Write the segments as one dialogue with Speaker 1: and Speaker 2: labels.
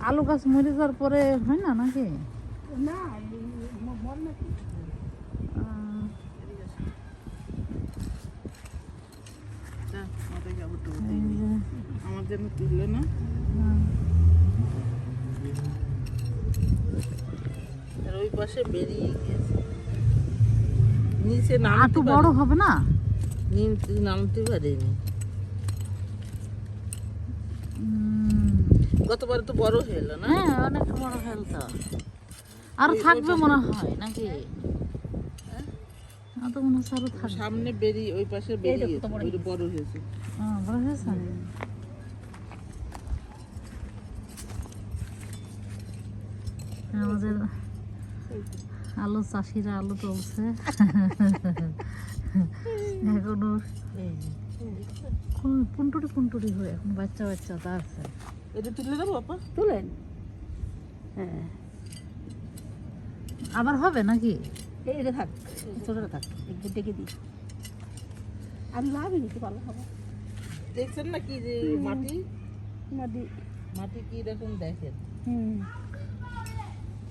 Speaker 1: আলু গাছ মরে যাওয়ার পরে হয় না নাকি?
Speaker 2: না বল নাকি
Speaker 1: আহ,
Speaker 3: যা, মাথায় কাপড় টাপড়
Speaker 1: এই
Speaker 3: দিয়ে নি।
Speaker 1: যে,
Speaker 3: আমার জন্য তুললে না? আর ওই পাশে বেরিয়ে গিয়েছে নিচে
Speaker 1: আটু
Speaker 3: নামতে
Speaker 1: বড় হবে না?
Speaker 3: নিচে নামতে পারেনি। গতবার তো বড় হয়ে এলো না?
Speaker 1: হ্যাঁ অনেক বড় ফেলতো আরও
Speaker 3: ওই- ওই
Speaker 1: থাকবে মনে হয় নাকি? আমার তো মনে হচ্ছে আরও থাকবে।
Speaker 3: সামনে বেরিয়ে ওই পাশে বেরিয়ে ওইটা বড় হয়েছে।
Speaker 1: হ্যাঁ, বড় হয়েছে? আমাদের আলু চাষিরা আলু তুলছে। এখনও পুনটুরি পুনটুরি হয়ে? এখন বাচ্চা বাচ্চা তা আছে।
Speaker 3: এটা তুলে দেবো আপা?
Speaker 2: তুলেন হ্যাঁ।
Speaker 1: আবার হবে নাকি?
Speaker 2: এই এটা থাক। ছোটটা থাক। একটু ডেকে দিই। আমি ভাবি নিতে পারব হবে।
Speaker 3: দেখছেন না কি যে মাটি?
Speaker 2: মাদি
Speaker 3: মাটি কি রকম দেখেন?
Speaker 2: হুম।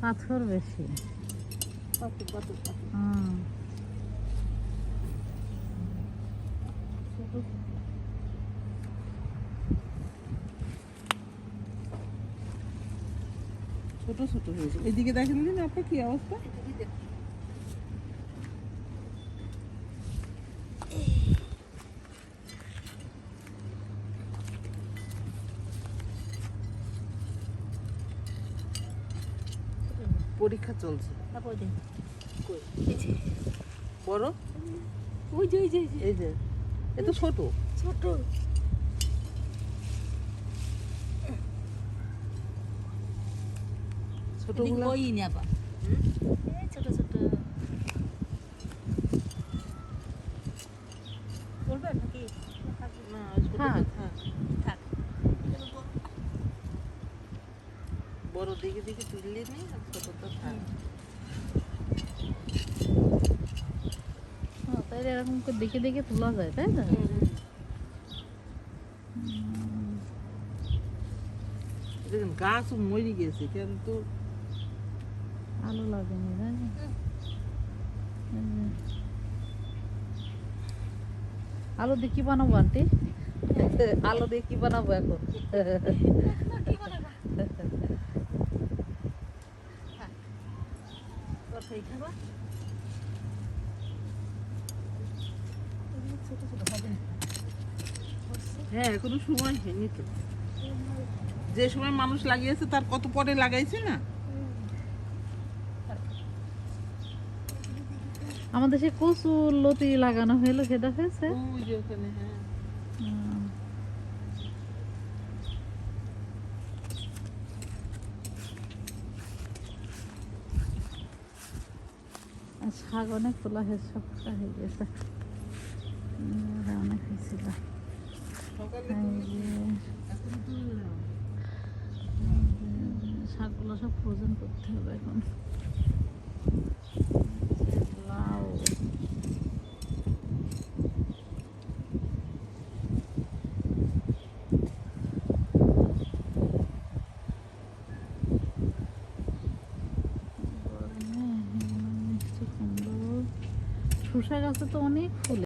Speaker 1: পাথর বেশি।
Speaker 2: কত কত কত
Speaker 1: হুম।
Speaker 3: ছোট ছোট হয়েছে। এদিকে দেখেন দিন আপা কি অবস্থা? পরীক্ষা চলছে। বড়?
Speaker 2: ওই যে ওই যে ওই যে।
Speaker 3: এই যে। এ তো ছোট।
Speaker 2: ছোট।
Speaker 3: ছোটগুলো
Speaker 2: ওই নি আবার এই ছোট ছোট। বলবেন নাকি?
Speaker 3: না ছোট
Speaker 1: হ্যাঁ।
Speaker 3: থাক
Speaker 2: থাক।
Speaker 3: বড় দিকে দিকে তুললে নেই আর ছোটটা থাক।
Speaker 1: তাই এরকম করে দেখে দেখে তোলা যায় তাই না?
Speaker 3: দেখেন গাছ মরে গেছে কিন্তু
Speaker 1: আলু লাগেনি তাই না? আলু দিয়ে কি বানাবো আন্টি? আলু দিয়ে কি বানাবো এখন?
Speaker 2: খাবা ছোট ছোট হবে
Speaker 3: হ্যাঁ এখনও সময় হয়নি তো। যে সময় মানুষ লাগিয়েছে তার কত পরে লাগাইছে না?
Speaker 1: আমাদের সে কচু লতি লাগানো হলো সেটা হয়েছে।
Speaker 3: হ্যাঁ।
Speaker 1: শাক অনেক তোলা হয়েছে সব হয়ে গেছে উম, আর অনেক হয়েছিল
Speaker 3: সকালে
Speaker 1: এই যে
Speaker 3: এখন তুললাম
Speaker 1: শাকগুলো সব ফ্রোজেন করতে হবে এখন। লাউ। শসা গাছে তো অনেক ফুল।